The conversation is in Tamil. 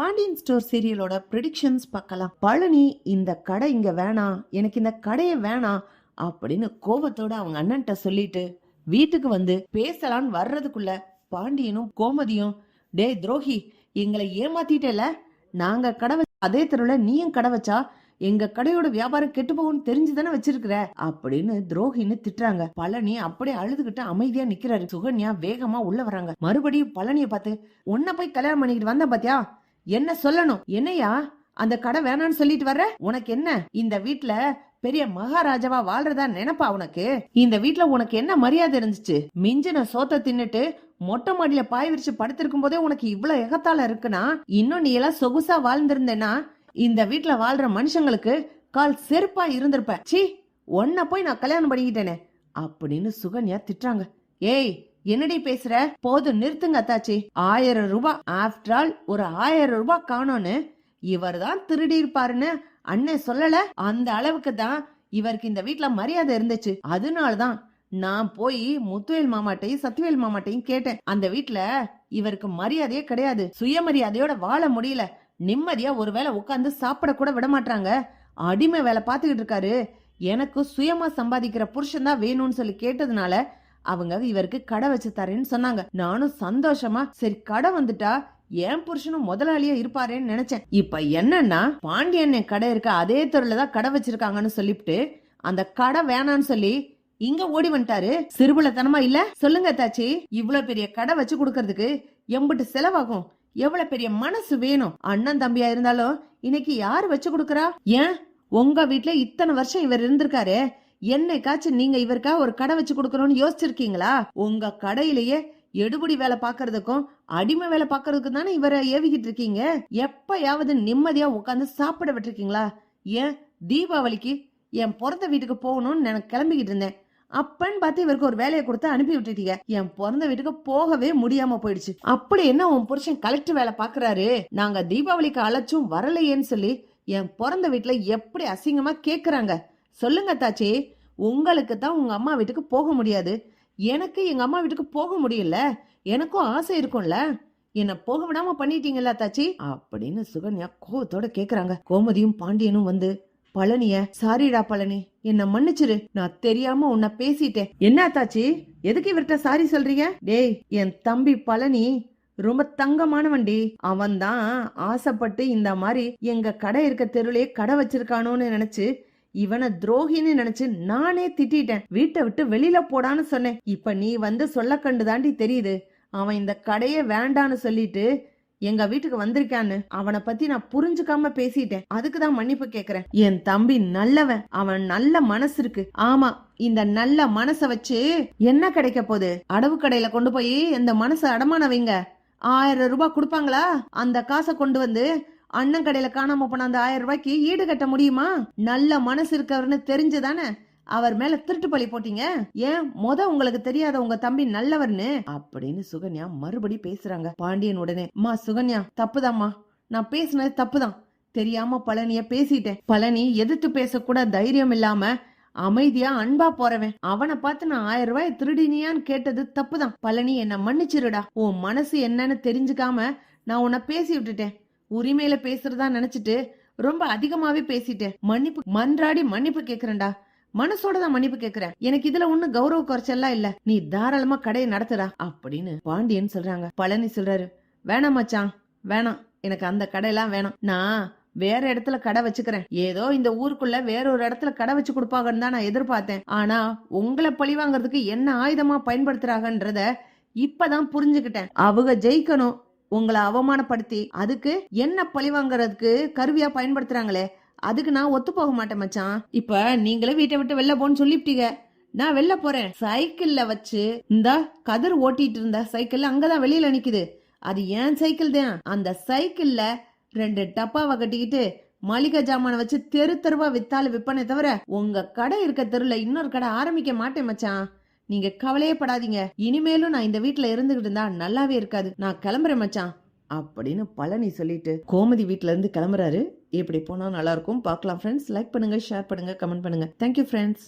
பாண்டியன் ஸ்டோர் சீரியலோட ப்ரிடிக்ஷன்ஸ் பார்க்கலாம். பழனி இந்த கடை இங்கே வேணாம் எனக்கு இந்த கடையை வேணாம் அப்படின்னு கோபத்தோட அவங்க அண்ணன்ட்ட சொல்லிட்டு வீட்டுக்கு வந்து பேசலான்னு வர்றதுக்குள்ள பாண்டியனும் கோமதியும் டேய் துரோகி எங்களை ஏமாத்திட்டேல? நாங்க கடை வச்ச அதே தெருவில் நீயும் கடை வச்சா எங்க கடையோட வியாபாரம் கெட்டு போகும்னு தெரிஞ்சுதானே வச்சிருக்கிற? அப்படின்னு துரோகின்னு திட்டுறாங்க. பழனி அப்படியே அழுதுகிட்டு அமைதியா நிக்கிறாரு. சுகன்யா வேகமா உள்ள வராங்க மறுபடியும் பழனிய பார்த்து உன்ன போய் கல்யாணம் பண்ணிக்கிட்டு வந்த பாத்தியா? என்ன சொல்லணும்? என்னையா அந்த கடை வேணான்னு சொல்லிட்டு வர்ற? உனக்கு என்ன? இந்த வீட்டுல பெரிய மகாராஜாவா வாழ்றதா நினைப்பா உனக்கு? இந்த வீட்ல உனக்கு என்ன மரியாதை இருந்துச்சு? மிஞ்சின சோத்த தின்னுட்டு மொட்டை மாடியில பாய் விரிச்சு படுத்திருக்கும் போதே உனக்கு இவ்வளவு எகத்தால இருக்குன்னா? இன்னும் நீ எல்லாம் சொகுசா வாழ்ந்திருந்தேன்னா இந்த வீட்டுல வாழ்ற மனுஷங்களுக்கு கால் செருப்பா இருந்திருப்ப சி உன்னை போய் நான் கல்யாணம் பண்ணிக்கிட்டேனே. அப்படின்னு சுகன்யா திட்டுறாங்க. ஏய் என்னடி பேசுற? போதும் நிறுத்துங்க அத்தாச்சி. ஆயிரம் ரூபாய் ஆஃப்டர் ஆல் ஒரு ஆயிரம் ரூபாய் காணோன்னு. இவர் தான் திருடி இருப்பாருன்னு அண்ணன் சொல்லல. அந்த அளவுக்கு தான் இவருக்கு இந்த வீட்டுல மரியாதை இருந்துச்சு. அதனாலதான் நான் போய் முத்துவேல் மாமாட்டையும் சத்துவேல் மாமாட்டையும் கேட்டேன். அந்த வீட்டுல இவருக்கு மரியாதையே கிடையாது. சுயமரியாதையோட வாழ முடியல. நிம்மதியா ஒருவேளை உட்காந்து சாப்பிட கூட விட மாட்டாங்க அடிமை வேலை பார்த்துக்கிட்டு இருக்காரு. எனக்கு சுயமா சம்பாதிக்கிற புருஷன் தான் வேணும்னு சொல்லி கேட்டதுனால அவங்க இவருக்கு கடை வச்சு தரேன்னு சொன்னாங்க. நானும் சந்தோஷமா சரி கடை வந்துட்டா என் புருஷனும் முதலாளியா இருப்பாரேன்னு நினைச்சேன். இப்ப என்னன்னா பாண்டியன் கடை இருக்க அதே தெருல தான் கடை வச்சிருக்காங்கன்னு சொல்லிவிட்டு அந்த கடை வேணான்னு சொல்லி இங்க ஓடி வந்துட்டாரு. சிறுபுலத்தனமா இல்ல? சொல்லுங்க தாச்சி. இவ்வளவு பெரிய கடை வச்சு கொடுக்கறதுக்கு எம்பிட்டு செலவாகும். எவ்வளவு பெரிய மனசு வேணும்? அண்ணன் தம்பியா இருந்தாலும் இன்னைக்கு யாரு வச்சு கொடுக்கறா? ஏன்? உங்க வீட்டுல இத்தனை வருஷம் இவர் இருந்திருக்காரு. என்னைக்காச்சும் நீங்க இவருக்கா ஒரு கடை வச்சு கொடுக்கணும்னு யோசிச்சிருக்கீங்களா? உங்க கடையிலேயே எடுபடி வேலை பாக்குறதுக்கும் அடிமை வேலை பாக்குறதுக்கும் தானே இவரை ஏவிக்கிட்டு இருக்கீங்க? எப்பயாவது நிம்மதியா உட்காந்து சாப்பிட விட்டுருக்கீங்களா? ஏன் தீபாவளிக்கு என் பிறந்த வீட்டுக்கு போகணும்னு நான் கிளம்பிக்கிட்டு இருந்தேன். அப்பன்னு பார்த்து இவருக்கு ஒரு வேலையை கொடுத்து அனுப்பி விட்டுட்டீங்க. என் பிறந்த வீட்டுக்கு போகவே முடியாம போயிடுச்சு. அப்படி என்ன உன் புருஷன் கலெக்டர் வேலை பாக்குறாரு நாங்க தீபாவளிக்கு அழைச்சும் வரலையேன்னு சொல்லி என் பிறந்த வீட்டுல எப்படி அசிங்கமா கேக்குறாங்க? சொல்லுங்க தாச்சி உங்களுக்கு தான் உங்க அம்மா வீட்டுக்கு போக முடியாது. எனக்கு எங்க அம்மா வீட்டுக்கு போக முடியல. எனக்கும் ஆசை இருக்கும்ல. என்ன போக விடாம பண்ணிட்டீங்களா தாச்சி? அப்படின்னு சுகன்யா கோவத்தோட கேக்குறாங்க. கோமதியும் பாண்டியனும் வந்து பழனிய சாரிடா பழனி என்ன மன்னிச்சிரு. நான் தெரியாம உன்னை பேசிட்டேன். என்ன தாச்சி? எதுக்கு இவர்கிட்ட சாரி சொல்றீங்க? டேய் என் தம்பி பழனி ரொம்ப தங்கமானவன்டி அவன் தான் ஆசைப்பட்டு இந்த மாதிரி எங்க கடை இருக்க தெருவிலே கடை வச்சிருக்கானோன்னு நினைச்சு இவனை துரோகின்னு நினைச்சு நானே திட்டேன் வீட்டை விட்டு வெளியில போடான்னு சொன்னேன். இப்ப நீ வந்து சொல்ல கண்டு தாண்டி தெரியுது. அவன் இந்த கடையே வேண்டான்னு சொல்லிட்டு எங்க வீட்டுக்கு வந்திருக்கான்னு. அவனை பத்தி நான் புரிஞ்சுக்காம பேசிட்டேன். அதுக்கு தான் மன்னிப்பு கேக்குறேன். என் தம்பி நல்லவன். அவன் நல்ல மனசு இருக்கு. ஆமா இந்த நல்ல மனச வச்சு என்ன கிடைக்க போகுது? அடவு கடையில கொண்டு போய் இந்த மனசை அடமான வைங்க. ஆயிரம் ரூபாய் கொடுப்பாங்களா? அந்த காசை கொண்டு வந்து அண்ணன் கடையில காணாம போன அந்த ஆயிரம் ரூபாய்க்கு ஈடு கட்ட முடியுமா? நல்ல மனசு இருக்கவர்னு தெரிஞ்சுதானே? அவர் மேல திருட்டு பழி போட்டீங்க? ஏன்? மொத உங்களுக்கு தெரியாத உங்க தம்பி நல்லவர்னு? அப்படின்னு சுகன்யா மறுபடி பேசுறாங்க. பாண்டியன் உடனே அம்மா சுகன்யா தப்புதாம்மா. நான் பேசினது தப்புதான். தெரியாம பழனிய பேசிட்டேன். பழனி எதிர்த்து பேசக்கூட தைரியம் இல்லாம அமைதியா அன்பா போறவன். அவனை பார்த்து நான் ஆயிரம் ரூபாய் திருடினியான்னு கேட்டது தப்புதான். பழனி என்ன மன்னிச்சிருடா. உன் மனசு என்னன்னு தெரிஞ்சுக்காம நான் உன்னை பேசி விட்டுட்டேன். உரிமையில பேசுறதா நினைச்சிட்டு ரொம்ப அதிகமாவே பேசிட்டேன். மன்னிப்பு மன்றாடி மன்னிப்பு கேக்குறேன்டா. மனசோட தான் மன்னிப்பு கேக்குறேன். எனக்கு இதுல ஒண்ணு கௌரவ குறைச்சல்லாம் இல்ல. நீ தாராளமா கடையை நடத்துறா அப்படின்னு பாண்டியன் சொல்றாங்க. பழனி சொல்றாரு. வேணாம் மச்சான் வேணாம். எனக்கு அந்த கடையெல்லாம் வேணாம். நான் வேற இடத்துல கடை வச்சுக்கிறேன். ஏதோ இந்த ஊருக்குள்ள வேற ஒரு இடத்துல கடை வச்சு கொடுப்பாங்கன்னு தான் நான் எதிர்பார்த்தேன். ஆனா உங்களை பழி வாங்குறதுக்கு என்ன ஆயுதமா பயன்படுத்துறாங்கன்றத இப்பதான் புரிஞ்சுக்கிட்டேன். அவங்க ஜெயிக்கணும். உங்களை அவமானப்படுத்தி அதுக்கு என்ன பழி வாங்குறதுக்கு கருவியா பயன்படுத்துறாங்களே? அதுக்கு நான் ஒத்து போக மாட்டேன் மச்சான். இப்ப நீங்களே வீட்டை விட்டு வெளில போன்னு சொல்லிவிட்டீங்க. நான் வெளில போறேன். சைக்கிள்ல வச்சு இந்த கதிர் ஓட்டிட்டு இருந்த சைக்கிள் அங்கதான் வெளியில நிக்குது. அது ஏன் சைக்கிள் தான். அந்த சைக்கிள்ல ரெண்டு டப்பாவை கட்டிக்கிட்டு மளிகை ஜாமானை வச்சு தெரு தெருவா வித்தாலும் விற்பனே தவிர உங்க கடை இருக்க தெருல இன்னொரு கடை ஆரம்பிக்க மாட்டேன் மச்சான். நீங்க கவலையே படாதீங்க. இனிமேலும் நான் இந்த வீட்டுல இருந்துகிட்டு இருந்தா நல்லாவே இருக்காது. நான் கிளம்புறேன் மச்சான். அப்படின்னு பழனி சொல்லிட்டு கோமதி வீட்ல இருந்து கிளம்புறாரு. எப்படி போனா நல்லா இருக்கும்? பார்க்கலாம் ஃப்ரெண்ட்ஸ் லைக் பண்ணுங்க ஷேர் பண்ணுங்க கமெண்ட் பண்ணுங்க. Thank you friends